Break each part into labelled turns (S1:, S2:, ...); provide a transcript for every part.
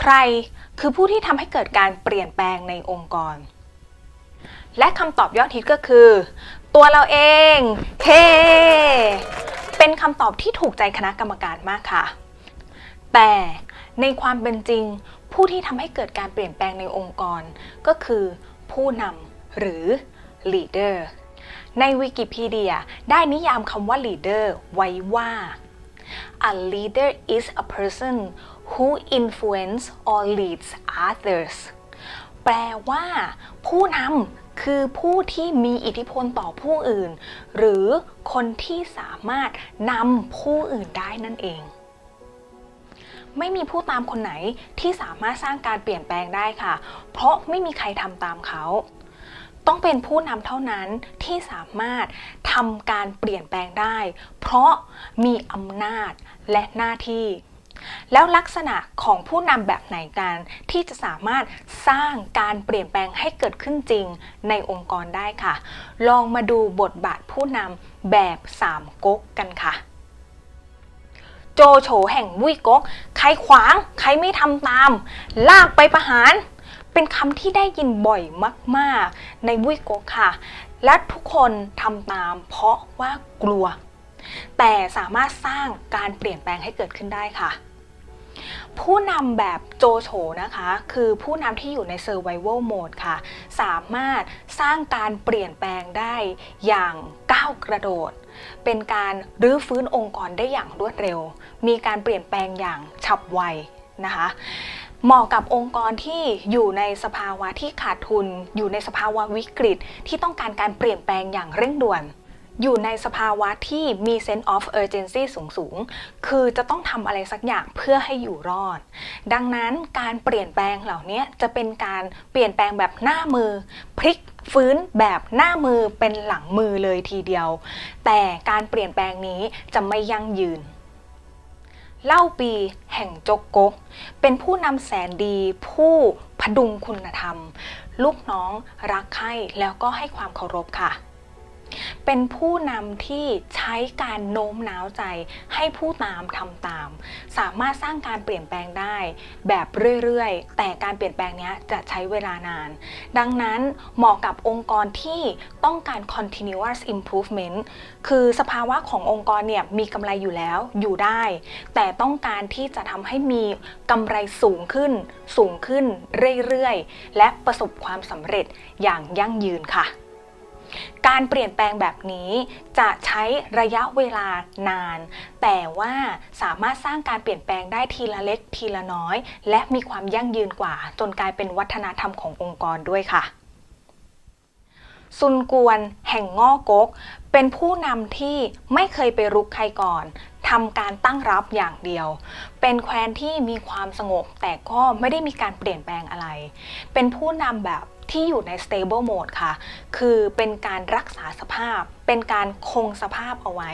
S1: ใครคือผู้ที่ทำให้เกิดการเปลี่ยนแปลงในองค์กร และคำตอบยอดฮิตก็คือ ตัวเราเองเฮเป็นคำตอบที่ถูกใจคณะกรรมการมากค่ะ แต่ในความเป็นจริง ผู้ที่ทำให้เกิดการเปลี่ยนแปลงในองค์กร ก็คือผู้นำหรือ leader ในวิกิพีเดียได้นิยามคำว่า leader ไว้ว่า A leader is a person who influence or leads others แปลว่าผู้นำคือผู้ที่มีอิทธิพลต่อผู้อื่น หรือคนที่สามารถนำผู้อื่นได้นั่นเอง ไม่มีผู้ตามคนไหนที่สามารถสร้างการเปลี่ยนแปลงได้ค่ะ เพราะไม่มีใครทำตามเขาต้องเป็นผู้นำเท่านั้นที่สามารถทำการเปลี่ยนแปลงได้ เพราะมีอำนาจและหน้าที่ แล้วลักษณะของผู้นำแบบไหนกันที่จะสามารถสร้างการเปลี่ยนแปลงให้เกิดขึ้นจริงในองค์กรได้ค่ะ ลองมาดูบทบาทผู้นำแบบสามก๊กกันค่ะ โจโฉแห่งวุ้ยก๊ก ใครขวาง ใครไม่ทำตาม ลากไปประหาร เป็นคำที่ได้ยินบ่อยมากๆ ในวุ้ยก๊กค่ะ และทุกคนทำตามเพราะว่ากลัวแต่สามารถสร้างการเปลี่ยนแปลงให้เกิดขึ้นได้ค่ะ ผู้นำแบบโจโฉนะคะ คือผู้นำที่อยู่ใน Survival Mode ค่ะ สามารถสร้างการเปลี่ยนแปลงได้อย่างก้าวกระโดด เป็นการรื้อฟื้นองค์กรได้อย่างรวดเร็ว มีการเปลี่ยนแปลงอย่างฉับไวนะคะเหมาะกับองค์กรที่อยู่ในสภาวะที่ขาดทุน อยู่ในสภาวะวิกฤตที่ต้องการการเปลี่ยนแปลงอย่างเร่งด่วน อยู่ในสภาวะที่มี sense of urgency สูงสูง คือจะต้องทำอะไรสักอย่างเพื่อให้อยู่รอด ดังนั้นการเปลี่ยนแปลงเหล่านี้จะเป็นการเปลี่ยนแปลงแบบหน้ามือ พลิกฟื้นแบบหน้ามือเป็นหลังมือเลยทีเดียว แต่การเปลี่ยนแปลงนี้จะไม่ยั่งยืนเล่าปีแห่งจกกก เป็นผู้นำแสนดีผู้พดุงคุณธรรม ลูกน้องรักใคร่แล้วก็ให้ความเคารพค่ะ เป็นผู้นำที่ใช้การโน้มน้าวใจ ให้ผู้ตามทำตาม สามารถสร้างการเปลี่ยนแปลงได้ แบบเรื่อยๆ แต่การเปลี่ยนแปลงนี้จะใช้เวลานาน ดังนั้นเหมาะกับองค์กรที่ต้องการ continuous improvement คือสภาวะขององค์กรเนี่ยมีกำไรอยู่แล้วอยู่ได้ แต่ต้องการที่จะทำให้มีกำไรสูงขึ้น สูงขึ้นเรื่อยๆ และประสบความสำเร็จอย่างยั่งยืนค่ะ การเปลี่ยนแปลงแบบนี้จะใช้ระยะเวลานาน แต่ว่าสามารถสร้างการเปลี่ยนแปลงได้ทีละเล็กทีละน้อย และมีความยั่งยืนกว่า จนกลายเป็นวัฒนธรรมขององค์กรด้วยค่ะซุนกวนแห่งง่อกก เป็นผู้นำที่ไม่เคยไปรุกใครก่อนทำการตั้งรับอย่างเดียว เป็นแคว้นที่มีความสงบแต่ก็ไม่ได้มีการเปลี่ยนแปลงอะไร เป็นผู้นำแบบ ที่อยู่ใน stable mode ค่ะ คือเป็นการรักษาสภาพ เป็นการคงสภาพเอาไว้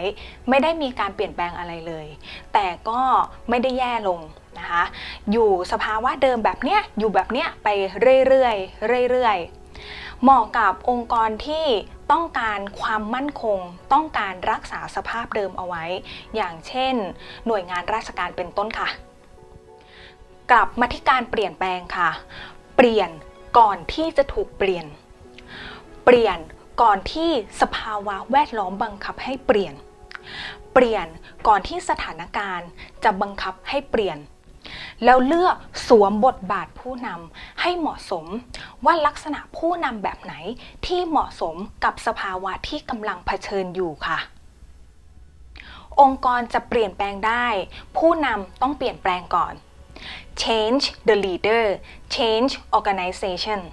S1: ไม่ได้มีการเปลี่ยนแปลงอะไรเลย แต่ก็ไม่ได้แย่ลงนะคะ อยู่สภาวะเดิมแบบเนี้ย อยู่แบบเนี้ยไปเรื่อยๆ เรื่อยๆ เหมาะกับองค์กรที่ต้องการความมั่นคง ต้องการรักษาสภาพเดิมเอาไว้ อย่างเช่น หน่วยงานราชการเป็นต้นค่ะ กลับมาที่การเปลี่ยนแปลงค่ะ เปลี่ยน ก่อนที่จะถูกเปลี่ยน เปลี่ยนก่อนที่สภาวะแวดล้อมบังคับให้เปลี่ยน เปลี่ยนก่อนที่สถานการณ์จะบังคับให้เปลี่ยน แล้วเลือกสวมบทบาทผู้นำให้เหมาะสมว่าลักษณะผู้นำแบบไหนที่เหมาะสมกับสภาวะที่กำลังเผชิญอยู่ค่ะองค์กรจะเปลี่ยนแปลงได้ ผู้นำต้องเปลี่ยนแปลงก่อน change the leader. Change organization